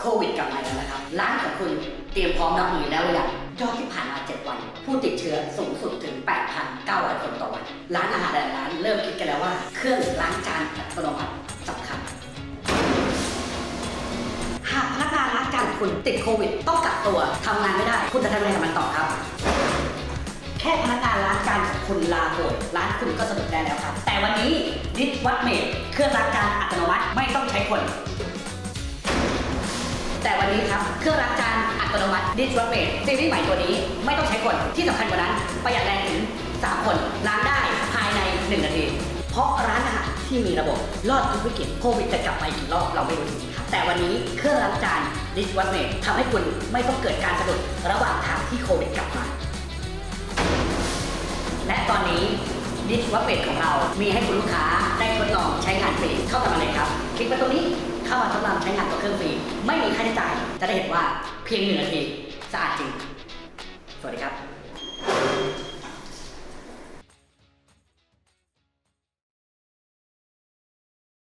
โควิดกลับมาแล้วนะครับ ร้านของคุณเตรียมพร้อมรับมือแล้วหรือยังยอดที่ผ่านมา 7 วัน ผู้ติดเชื้อสูงสุดถึง 8,900 คนต่อวัน ร้านอาหารหลายร้านเริ่มคิดกันแล้วว่า เครื่องล้างจานอัตโนมัติสำคัญ หากพนักงานล้างจานคุณติดโควิด ต้องกักตัวทำงานไม่ได้ คุณจะทำยังไงกับมันต่อครับแค่พนักงานล้างจานของคุณลาป่วยร้านคุณก็สนุกได้แล้วครับ แต่วันนี้ดิสวัตเมดเครื่องล้างจานอัตโนมัติไม่ต้องใช้คน นี้ครับ เครื่องล้างจานอัตโนมัติดิสวัตเมดซีรีส์ใหม่ตัวนี้ไม่ต้องใช้คน ที่สำคัญกว่านั้น ประหยัดแรงถึง 3 คน ล้างได้ภายใน 1 นาที เพราะร้านอาหารที่มีระบบรอดทุกวิกฤตโควิดจะกลับมาอีกกี่รอบเราไม่รู้จริงๆครับ แต่วันนี้เครื่องล้างจานดิสวัตเมดทำให้คุณไม่ต้องเกิดการสะดุดระหว่างทางที่โควิดกลับมา และตอนนี้ดิชวัตเมดของเรา มีให้คุณลูกค้าได้ทดลองใช้งานฟรี เข้ากันมาเลยครับ คลิกไปตรงนี้ เข้ามาทดลองใช้งานตัวเครื่องฟรี ไม่มีค่าใช้จ่าย จะได้เห็นว่าเพียงหนึ่งนาทีสะอาดจริง